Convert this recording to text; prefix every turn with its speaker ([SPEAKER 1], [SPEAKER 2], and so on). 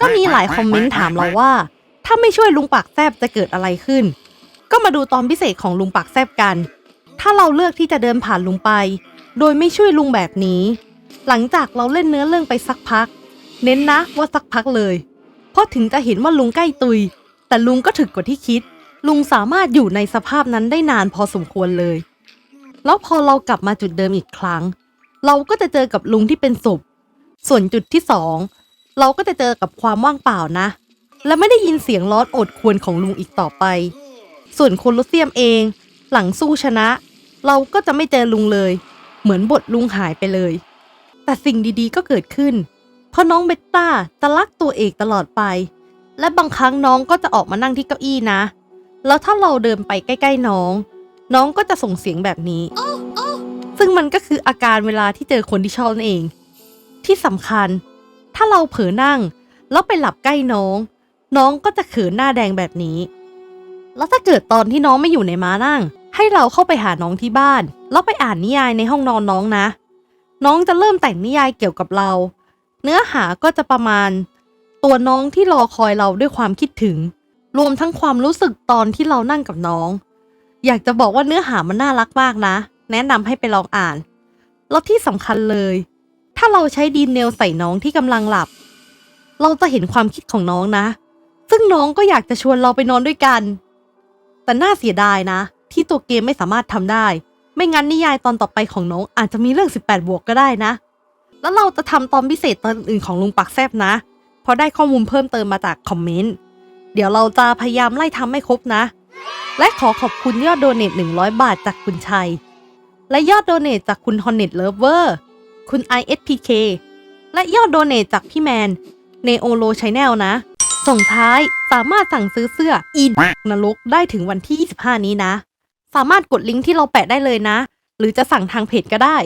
[SPEAKER 1] ก็มีหลายคอมเมนต์ถามเราว่า ถ้าไม่ช่วยลุงปากแซบจะเกิดอะไรขึ้น ก็มาดูตอนพิเศษของลุงปากแซบกัน ถ้าเราเลือกที่จะเดินผ่านลุงไป โดยไม่ช่วยลุงแบบนี้ หลังจากเราเล่นเนื้อเรื่องไปสักพัก เน้นนะว่าสักพักเลย เพราะถึงจะเห็นว่าลุงใกล้ตุย แต่ลุงก็ถึกกว่าที่คิด ลุงสามารถอยู่ในสภาพนั้นได้นานพอสมควรเลย แล้วพอเรากลับมาจุดเดิมอีกครั้ง เราก็จะเจอกับลุงที่เป็นศพส่วนจุดที่สอง เราก็จะเจอกับความว่างเปล่านะ และไม่ได้ยินเสียงร้อนอดควรของลุงอีกต่อไป ส่วนโคลอสเซียมเอง หลังสู้ชนะ เราก็จะไม่เจอลุงเลย เหมือนบทลุงหายไปเลย แต่สิ่งดีๆก็เกิดขึ้น เพราะน้องเบตตาจะรักตัวเอกตลอดไป และบางครั้งน้องก็จะออกมานั่งที่เก้าอี้นะ แล้วถ้าเราเดินไปใกล้ ๆน้อง น้องก็จะส่งเสียงแบบนี้ ซึ่งมันก็คืออาการเวลาที่เจอคนที่ชอบนั่นเอง ที่สำคัญ ถ้าเราเผลอนั่ง แล้วไปหลับใกล้น้อง น้องก็จะเขินหน้าแดงแบบนี้ แล้วถ้าเกิดตอนที่น้องไม่อยู่ในม้านั่ง ให้เราเข้าไปหาน้องที่บ้าน แล้วไปอ่านนิยายในห้องนอนน้องนะ น้องจะเริ่มแต่งนิยายเกี่ยวกับเรา เนื้อหาก็จะประมาณ ตัวน้องที่รอคอยเราด้วยความคิดถึง รวมทั้งความรู้สึกตอนที่เรานั่งกับน้อง อยากจะบอกว่าเนื้อหามันน่ารักมากนะ แนะนำให้ไปลองอ่าน แล้วที่สำคัญเลย ถ้าเราใช้ดีนเนลใส่น้องที่กำลังหลับ เราจะเห็นความคิดของน้องนะ ซึ่งน้องก็อยากจะชวนเราไปนอนด้วยกัน แต่น่าเสียดายนะ ที่ตัวเกมไม่สามารถทำได้ ไม่งั้นนิยายตอนต่อไปของน้องอาจจะมีเรื่อง 18 บวกก็ได้นะ แล้วเราจะทำตอนพิเศษตอนอื่นของลุงปักแซบนะเพราะได้ข้อมูลเพิ่มเติมมาจากคอมเมนต์เดี๋ยวเราจะพยายามไล่ทำให้ครบนะ และขอขอบคุณยอดโดเนท100 บาทจากคุณชัย และยอดโดเนทจากคุณ Hornet Lover คุณ ISPK และยอดโดเนตจากพี่แมนในโอโลชแนลนะ ส่งท้ายสามารถสั่งซื้อเสื้ออีนนรกได้ถึงวันที่ 25 นี้นะ สามารถกดลิงก์ที่เราแปะได้เลยนะ หรือจะสั่งทางเพจก็ได้